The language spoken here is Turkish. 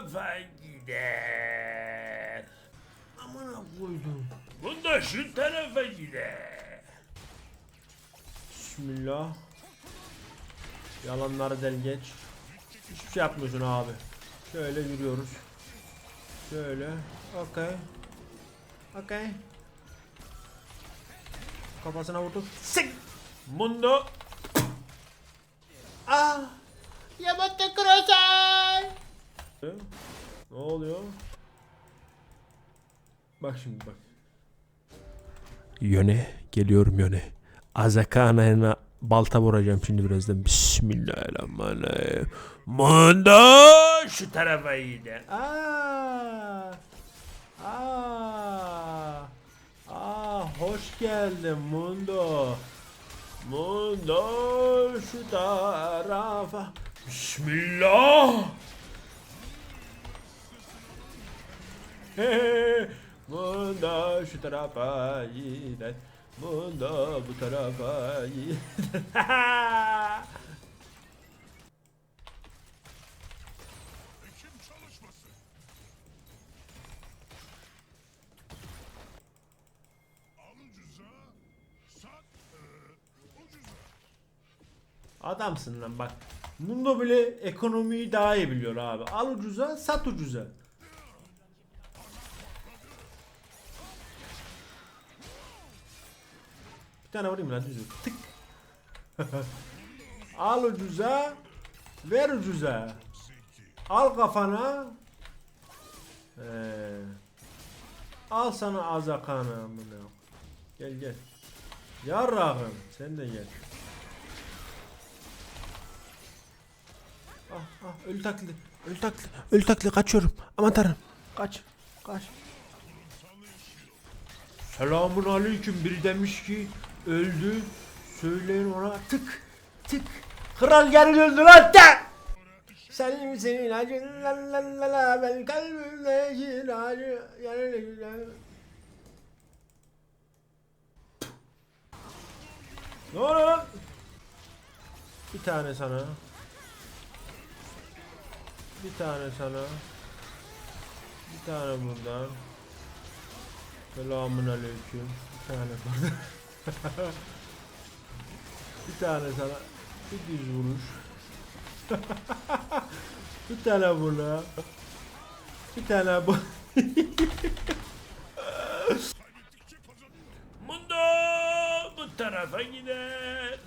kafa gider. Amına koydum. Bunda şu tarafa gider. Bismillah. Yalanları del geç. Hiçbir şey yapmıyorsun abi. Şöyle yürüyoruz. Şöyle. Okey. Okey. Kafasına vurdu. Sik. Mundo. Ah. Yamatta kurasay. Ne oluyor? Bak şimdi bak. Yöne geliyorum yöne. Azakana'ya balta vuracağım şimdi birazdan. Bismillahirrahmanirrahim. Mundo Şu tarafa gider. Aa, aa, aa, hoş geldin Mundo. Mundo şu tarafa. Bismillah. Mundo şu tarafa gider. Mundo bu tarafa. Adamsın lan bak. Mundo bile ekonomiyi daha iyi biliyor abi. Al ucuza, sat ucuza. Bir tane vurayım lan düzü. Tık. Al ucuza, ver ucuza. Al kafana. Ee, al sana azakana. Gel gel. Yarrağım sen de gel. Ah ah ölü taklidi. Ölü taklidi. Ölü taklidi kaçıyorum. Aman tanrım. Kaç. Kaç. Selamun aleyküm. Biri demiş ki öldü. Söyleyin ona tık tık. Kral geri öldü lan tık. Sen misin ilacın la la la la ben kalbimde ilacı yani Ne oluyor lan? Bir tane sana. Bir tane sana. Bir tane buradan. Selamun aleyküm. Bir tane buradan. bir tane sana. Bir düz vuruş. bir tane buna. Bir tane bu. Mundo bu tarafa gider.